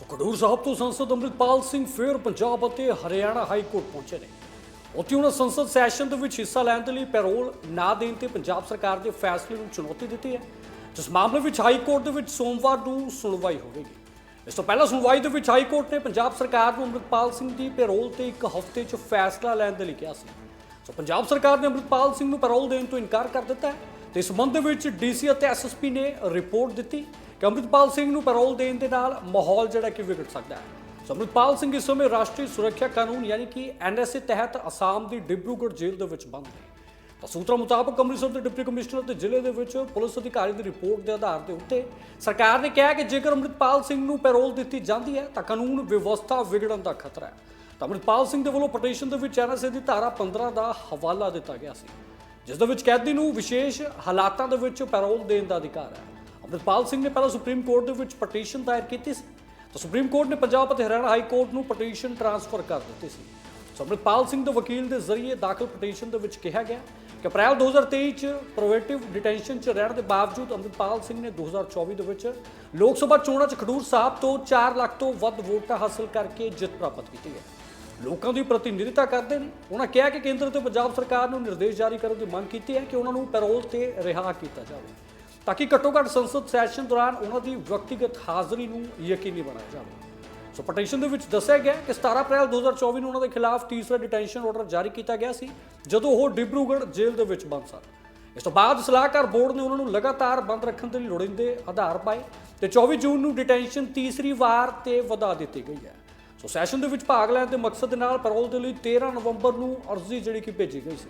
ਸੋ ਖਡੂਰ ਸਾਹਿਬ ਤੋਂ ਸੰਸਦ ਅੰਮ੍ਰਿਤਪਾਲ ਸਿੰਘ ਫਿਰ ਪੰਜਾਬ ਅਤੇ ਹਰਿਆਣਾ ਹਾਈ ਕੋਰਟ ਪਹੁੰਚੇ ਨੇ। ਉੱਥੇ ਉਹਨਾਂ ਸੰਸਦ ਸੈਸ਼ਨ ਦੇ ਵਿੱਚ ਹਿੱਸਾ ਲੈਣ ਦੇ ਲਈ ਪੈਰੋਲ ਨਾ ਦੇਣ ਤੇ ਪੰਜਾਬ ਸਰਕਾਰ ਦੇ ਫੈਸਲੇ ਨੂੰ ਚੁਣੌਤੀ ਦਿੱਤੀ ਹੈ, ਜਿਸ ਮਾਮਲੇ ਵਿੱਚ ਹਾਈ ਕੋਰਟ ਦੇ ਵਿੱਚ ਸੋਮਵਾਰ ਨੂੰ ਸੁਣਵਾਈ ਹੋਵੇਗੀ। ਇਸ ਤੋਂ ਪਹਿਲਾਂ ਸੁਣਵਾਈ ਦੇ ਵਿੱਚ ਹਾਈ ਕੋਰਟ ਨੇ ਪੰਜਾਬ ਸਰਕਾਰ ਨੂੰ ਅੰਮ੍ਰਿਤਪਾਲ ਸਿੰਘ ਦੀ ਪੈਰੋਲ ਤੇ ਇੱਕ ਹਫ਼ਤੇ 'ਚ ਫੈਸਲਾ ਲੈਣ ਦੇ ਲਈ ਕਿਹਾ ਸੀ। ਸੋ ਪੰਜਾਬ ਸਰਕਾਰ ਨੇ ਅੰਮ੍ਰਿਤਪਾਲ ਸਿੰਘ ਨੂੰ ਪੈਰੋਲ ਦੇਣ ਤੋਂ ਇਨਕਾਰ ਕਰ ਦਿੱਤਾ ਹੈ। ਤੇ ਇਸ ਸੰਬੰਧ ਦੇ ਵਿੱਚ ਡੀਸੀ ਅਤੇ ਐਸਐਸਪੀ ਨੇ ਰਿਪੋਰਟ ਦਿੱਤੀ ਕਿ ਅੰਮ੍ਰਿਤਪਾਲ ਸਿੰਘ ਨੂੰ ਪੈਰੋਲ ਦੇਣ ਦੇ ਨਾਲ ਮਾਹੌਲ ਜਿਹੜਾ ਕਿ ਵਿਗੜ ਸਕਦਾ ਹੈ। ਸੋ ਅੰਮ੍ਰਿਤਪਾਲ ਸਿੰਘ ਇਸ ਸਮੇਂ ਰਾਸ਼ਟਰੀ ਸੁਰੱਖਿਆ ਕਾਨੂੰਨ ਯਾਨੀ ਕਿ ਐਨਐਸਏ ਤਹਿਤ ਅਸਾਮ ਦੀ ਡਿਬਰੂਗੜ੍ਹ ਜੇਲ੍ਹ ਦੇ ਵਿੱਚ ਬੰਦ ਹੈ ਤਾਂ ਸੂਤਰਾਂ ਮੁਤਾਬਕ ਅੰਮ੍ਰਿਤਸਰ ਦੇ ਡਿਪਟੀ ਕਮਿਸ਼ਨਰ ਤੇ ਜ਼ਿਲ੍ਹੇ ਦੇ ਵਿੱਚ ਪੁਲਿਸ ਅਧਿਕਾਰੀ ਦੀ ਰਿਪੋਰਟ ਦੇ ਆਧਾਰ ਦੇ ਉੱਤੇ ਸਰਕਾਰ ਨੇ ਕਿਹਾ ਕਿ ਜੇਕਰ ਅੰਮ੍ਰਿਤਪਾਲ ਸਿੰਘ ਨੂੰ ਪੈਰੋਲ ਦਿੱਤੀ ਜਾਂਦੀ ਹੈ ਤਾਂ ਕਾਨੂੰਨ ਵਿਵਸਥਾ ਵਿਗੜਨ ਦਾ ਖਤਰਾ ਹੈ। ਤਾਂ ਅੰਮ੍ਰਿਤਪਾਲ ਸਿੰਘ ਦੇ ਵੱਲੋਂ ਪਟੀਸ਼ਨ ਦੇ ਵਿੱਚ ਐਨਐਸਏ ਦੀ ਧਾਰਾ 15 ਦਾ ਹਵਾਲਾ ਦਿੱਤਾ ਗਿਆ ਸੀ। ਜਿਸ ਦੇ ਵਿੱਚ ਕੈਦੀ ਨੂੰ ਵਿਸ਼ੇਸ਼ ਹਾਲਾਤਾਂ ਦੇ ਵਿੱਚ ਪੈਰੋਲ ਦੇਣ ਦਾ ਅਧਿਕਾਰ ਹੈ। ਅੰਮ੍ਰਿਤਪਾਲ ਸਿੰਘ ਨੇ ਪਹਿਲਾਂ ਸੁਪਰੀਮ ਕੋਰਟ ਦੇ ਵਿੱਚ ਪਟੀਸ਼ਨ ਦਾਇਰ ਕੀਤੀ ਸੀ। ਤਾਂ ਸੁਪਰੀਮ ਕੋਰਟ ਨੇ ਪੰਜਾਬ ਅਤੇ ਹਰਿਆਣਾ ਹਾਈ ਕੋਰਟ ਨੂੰ ਪਟੀਸ਼ਨ ਟ੍ਰਾਂਸਫਰ ਕਰ ਦਿੱਤੀ ਸੀ। ਸੋ ਅੰਮ੍ਰਿਤਪਾਲ ਸਿੰਘ ਦੇ ਵਕੀਲ ਦੇ ਜ਼ਰੀਏ ਦਾਖਲ ਪਟੀਸ਼ਨ ਦੇ ਵਿੱਚ ਕਿਹਾ ਗਿਆ ਕਿ ਅਪ੍ਰੈਲ 2023 ਚ ਪ੍ਰੋਵੇਟਿਵ ਡਿਟੈਂਸ਼ਨ ਚ ਰਹਿਣ ਦੇ ਬਾਵਜੂਦ ਅੰਮ੍ਰਿਤਪਾਲ ਸਿੰਘ ਨੇ 2024 ਦੇ ਵਿੱਚ ਲੋਕ ਸਭਾ ਚੋਣਾਂ ਚ ਖਡੂਰ ਸਾਹਿਬ ਤੋਂ 4 ਲੱਖ ਤੋਂ ਵੱਧ ਵੋਟਾਂ ਹਾਸਲ ਕਰਕੇ ਜਿੱਤ ਪ੍ਰਾਪਤ ਕੀਤੀ ਹੈ। ਲੋਕਾਂ ਦੀ ਪ੍ਰਤੀਨਿਧਤਾ ਕਰਦੇ ਨੇ। ਉਹਨਾਂ ਕਿਹਾ ਕਿ ਕੇਂਦਰ ਤੇ ਪੰਜਾਬ ਸਰਕਾਰ ਨੂੰ ਨਿਰਦੇਸ਼ ਜਾਰੀ ਕਰਨ ਦੀ ਮੰਗ ਕੀਤੀ ਹੈ ਕਿ ਉਹਨਾਂ ਨੂੰ ਪੈਰੋਲ ਤੇ ਰਿਹਾ ਕੀਤਾ ਜਾਵੇ ਤਾਂ ਕਿ ਘੱਟੋ ਘੱਟ ਸੰਸਦ ਸੈਸ਼ਨ ਦੌਰਾਨ ਉਹਨਾਂ ਦੀ ਵਿਅਕਤੀਗਤ ਹਾਜ਼ਰੀ ਨੂੰ ਯਕੀਨੀ ਬਣਾਇਆ ਜਾਵੇ। ਸੋ ਪਟੀਸ਼ਨ ਦੇ ਵਿੱਚ ਦੱਸਿਆ ਗਿਆ ਕਿ 17 ਅਪ੍ਰੈਲ 2024 ਨੂੰ ਉਹਨਾਂ ਦੇ ਖਿਲਾਫ ਤੀਸਰਾ ਡਿਟੈਂਸ਼ਨ ਆਰਡਰ ਜਾਰੀ ਕੀਤਾ ਗਿਆ ਸੀ, ਜਦੋਂ ਉਹ ਡਿਬਰੂਗੜ੍ਹ ਜੇਲ੍ਹ ਦੇ ਵਿੱਚ ਬੰਦ ਸਨ। ਇਸ ਤੋਂ ਬਾਅਦ ਸਲਾਹਕਾਰ ਬੋਰਡ ਨੇ ਉਹਨਾਂ ਨੂੰ ਲਗਾਤਾਰ ਬੰਦ ਰੱਖਣ ਦੇ ਲਈ ਲੋੜੀਂਦੇ ਆਧਾਰ ਪਾਏ ਤੇ 24 ਜੂਨ ਨੂੰ ਡਿਟੈਂਸ਼ਨ ਤੀਸਰੀ ਵਾਰ ਤੇ ਵਧਾ ਦਿੱਤੀ ਗਈ ਹੈ। ਸੋ ਸੈਸ਼ਨ ਦੇ ਵਿੱਚ ਭਾਗ ਲੈਣ ਦੇ ਮਕਸਦ ਦੇ ਨਾਲ ਪੈਰੋਲ ਦੇ ਲਈ 13 ਨਵੰਬਰ ਨੂੰ ਅਰਜ਼ੀ ਜਿਹੜੀ ਕਿ ਭੇਜੀ ਗਈ ਸੀ।